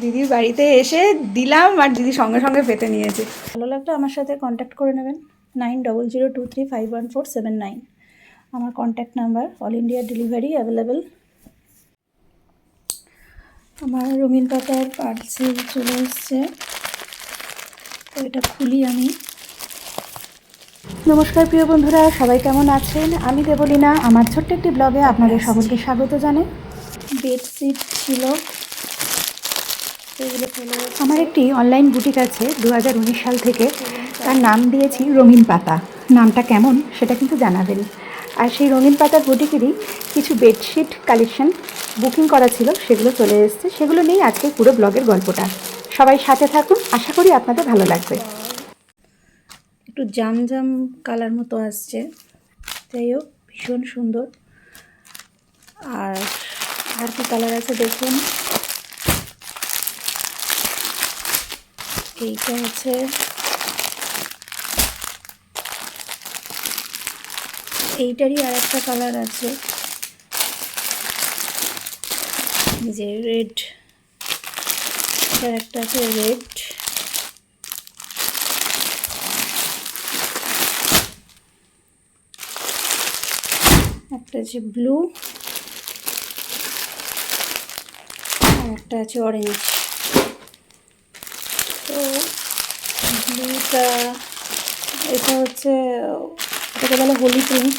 দিদির বাড়িতে এসে দিলাম আর দিদি সঙ্গে সঙ্গে পেতে নিয়েছে। ভালো লাগলে আমার সাথে কন্ট্যাক্ট করে নেবেন। Nine double zero two three five one four seven nine আমার contact number all India delivery available আমার রঙিন পাতার পার্সেল চলে এসছে। তো এটা খুলি আমি। নমস্কার প্রিয় বন্ধুরা, সবাই কেমন আছেন? আমি দেবলীনা। আমার ছোট্ট একটি ব্লগে আপনাদের সকলকে স্বাগত জানাই। বেডশিট ছিল। আমার একটি অনলাইন বুটিক আছে দু হাজার উনিশ সাল থেকে। তার নাম দিয়েছি রঙিন পাতা। নামটা কেমন সেটা কিন্তু জানাবেন। আর সেই রঙিন পাতার বুটিকেরই কিছু বেডশিট কালেকশন বুকিং করা ছিল, সেগুলো চলে এসেছে। সেগুলো নিয়েই আজকে পুরো ব্লগের গল্পটা। সবাই সাথে থাকুন, আশা করি আপনাদের ভালো লাগবে। একটু জাম জাম কালার মতো আসছে। যাই হোক, ভীষণ সুন্দর। আর আর কি কালার আছে দেখুন। এইটা আছে। এইটারই আর একটা কালার আছে যে রেড একটা আছে রেড একটা আছে ব্লু আর একটা আছে অরেঞ্জ তো ব্লুটা এটা হচ্ছে, এটাকে বলে হোলি প্রিন্ট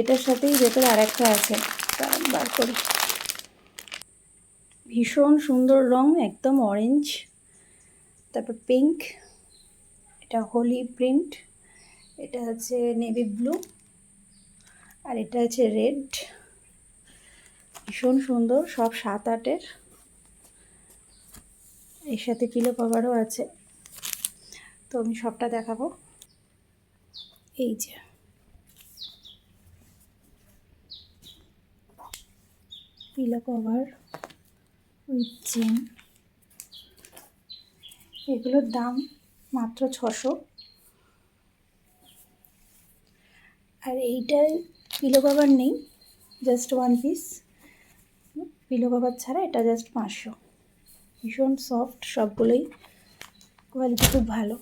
এটার সাথেই ভেতরে আরেকটা আছে। বার করি। ভীষণ সুন্দর রং, একদম অরেঞ্জ তারপর পিঙ্ক এটা হোলি প্রিন্ট এটা আছে নেভি ব্লু আর এটা আছে রেড ভীষণ সুন্দর, সব সাত আটের। এর সাথে পিলো কভারও আছে। তো আমি সবটা দেখাবো। এই যে। পিলো কভার উইথ চেন এগুলোর দাম মাত্র ছশো। আর এইটার পিলো কভার নেই, just one piece pillow cover ছাড়া এটা জাস্ট পাঁচশো। ভীষণ সফট সবগুলোই কোয়ালিটি খুব ভালো।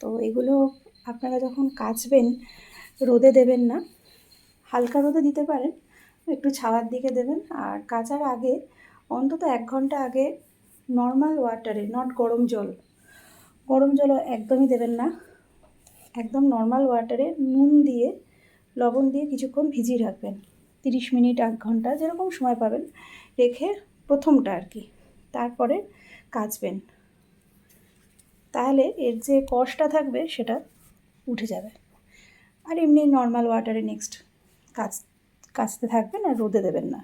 তো এগুলো আপনারা যখন কাচবেন, রোদে দেবেন না। হালকা রোদে দিতে পারেন, একটু ছাওয়ার দিকে দেবেন। আর কাচার আগে, অন্তত এক ঘণ্টা আগে নর্মাল ওয়াটারে নট গরম জল, গরম জলও একদমই দেবেন না। একদম নর্মাল ওয়াটারে নুন দিয়ে, লবণ দিয়ে কিছুক্ষণ ভিজিয়ে রাখবেন। তিরিশ মিনিট, এক ঘণ্টা, যেরকম সময় পাবেন, রেখে প্রথমটা আর কি, তারপরে কাচবেন। তাহলে এর যে কষটা থাকবে সেটা উঠে যাবে। আর এমনি নর্মাল ওয়াটারে নেক্সট কাচ কাচতে থাকবেন আর রোদে দেবেন না।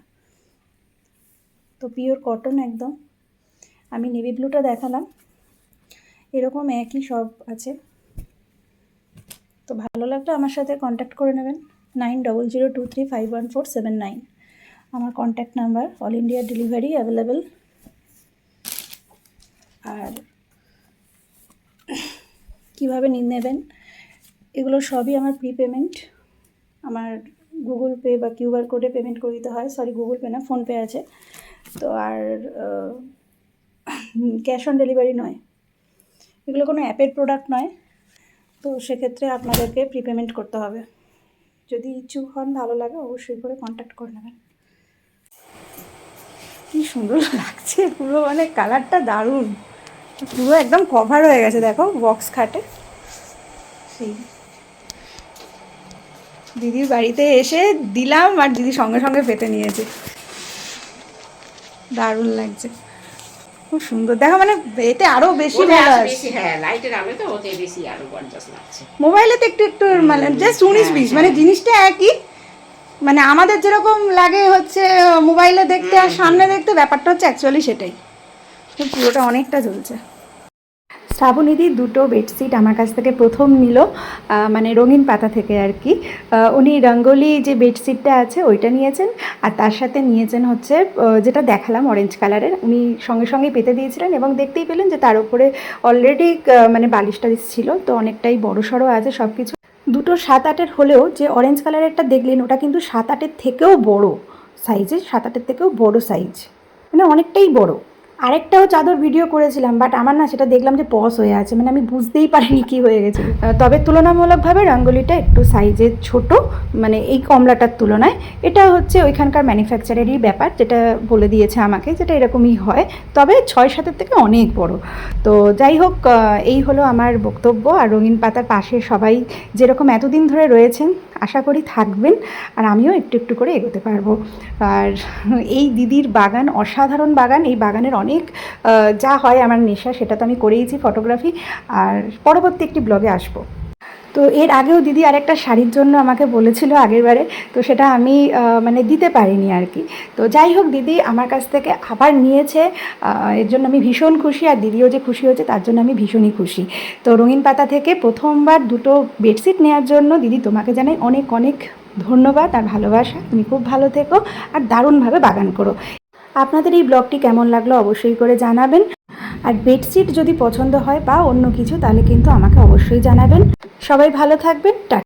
তো পিওর কটন একদম। আমি নেভি ব্লুটা দেখালাম। এরকম একই সব আছে। তো ভালো লাগলে আমার সাথে কন্ট্যাক্ট করে নেবেন। Nine double zero two three five one four seven nine আমার contact number all India delivery available আর কীভাবে নেবেন, এগুলো সবই আমার প্রি পেমেন্ট আমার গুগল পে বা কিউআর কোডে পেমেন্ট করে দিতে হয় সরি গুগল পে না ফোনপে আছে, তো আর ক্যাশ অন ডেলিভারি নয়, এগুলো কোনো অ্যাপের প্রোডাক্ট নয়, তো সেক্ষেত্রে আপনাদেরকে প্রি পেমেন্ট করতে হবে, যদি ইচ্ছুক হন, ভালো লাগে অবশ্যই করে কন্ট্যাক্ট করে নেবেন। কী সুন্দর লাগছে, পুরো মানে কালারটা দারুণ। পুরো একদম কভার হয়ে গেছে দেখো বক্স খাটে। সেই। দিদির বাড়িতে এসে দিলাম আর দিদি সঙ্গে সঙ্গে পেতে নিয়েছে। দারুণ লাগছে। খুব সুন্দর। দেখো মানে এতে আরও বেশি ভালো হ্যাঁ লাইটের আলো তো ওতে বেশি আরও গর্জাস লাগছে। মোবাইলে তো একটু একটু মানে জাস্ট উনিশ বিশ মানে জিনিসটা একই। মানে আমাদের যেরকম লাগে হচ্ছে মোবাইলে দেখতে আর সামনে দেখতে ব্যাপারটা হচ্ছে অ্যাকচুয়ালি সেটাই। পুরোটা অনেকটা জ্বলছে। শ্রাবণীদি দুটো বেডশিট আমার কাছ থেকে প্রথম নিল মানে রঙিন পাতা থেকে আর কি। উনি রঙ্গোলি যে বেডশিটটা আছে ওইটা নিয়েছেন, আর তার সাথে নিয়েছেন হচ্ছে যেটা দেখালাম অরেঞ্জ কালারের উনি সঙ্গে সঙ্গে পেতে দিয়েছিলেন এবং দেখতেই পেলেন যে তার উপরে অলরেডি মানে বালিশ টালিশ ছিল, তো অনেকটাই বড় সড়ো আছে সব কিছু দুটো সাত আটের হলেও যে অরেঞ্জ কালারেরটা দেখলেন, ওটা কিন্তু সাত আটের থেকেও বড় সাইজে সাত আটের থেকেও বড় সাইজ মানে অনেকটাই বড়। আরেকটাও চাদর ভিডিও করেছিলাম বাট আমার না সেটা দেখলাম যে পস হয়ে আছে মানে আমি বুঝতেই পারিনি কি হয়ে গেছে। তবে তুলনামূলকভাবে রঙ্গোলিটা একটু সাইজে ছোট মানে এই কমলাটার তুলনায়। এটা হচ্ছে ওইখানকার ম্যানুফ্যাকচারেরই ব্যাপার, যেটা বলে দিয়েছে আমাকে যেটা এরকমই হয়, তবে ছয় সাতের থেকে অনেক বড়। তো যাই হোক এই হলো আমার বক্তব্য, আর রঙিন পাতার পাশে সবাই যেরকম এতদিন ধরে রয়েছেন আশা করি থাকবেন আর আমিও একটু একটু করে এগোতে পারব। আর এই দিদির বাগান, অসাধারণ বাগান, এই বাগানের অনেক যা হয় আমার নেশা, সেটা তো আমি করেইছি ফটোগ্রাফি আর পরবর্তী একটি ব্লগে আসব। তো এর আগেও দিদি আরেকটা শাড়ির জন্য আমাকে বলেছিল আগের বারে তো সেটা আমি মানে দিতে পারিনি আর কি। তো যাই হোক দিদি আমার কাছ থেকে আবার নিয়েছে এর জন্য আমি ভীষণ খুশি আর দিদিও যে খুশি হয়েছে তার জন্য আমি ভীষণই খুশি। তো রঙিন পাতা থেকে প্রথমবার দুটো বেডশিট নেওয়ার জন্য দিদি তোমাকে জানাই অনেক অনেক ধন্যবাদ আর ভালোবাসা। তুমি খুব ভালো থেকো আর দারুণভাবে বাগান করো। আপনাদের এই ব্লগটি কেমন লাগল অবশ্যই করে জানাবেন। আর বেডশিট যদি পছন্দ হয় বা অন্য কিছু, তাহলে কিন্তু আমাকে অবশ্যই জানাবেন। সবাই ভালো থাকবেন, টাটা।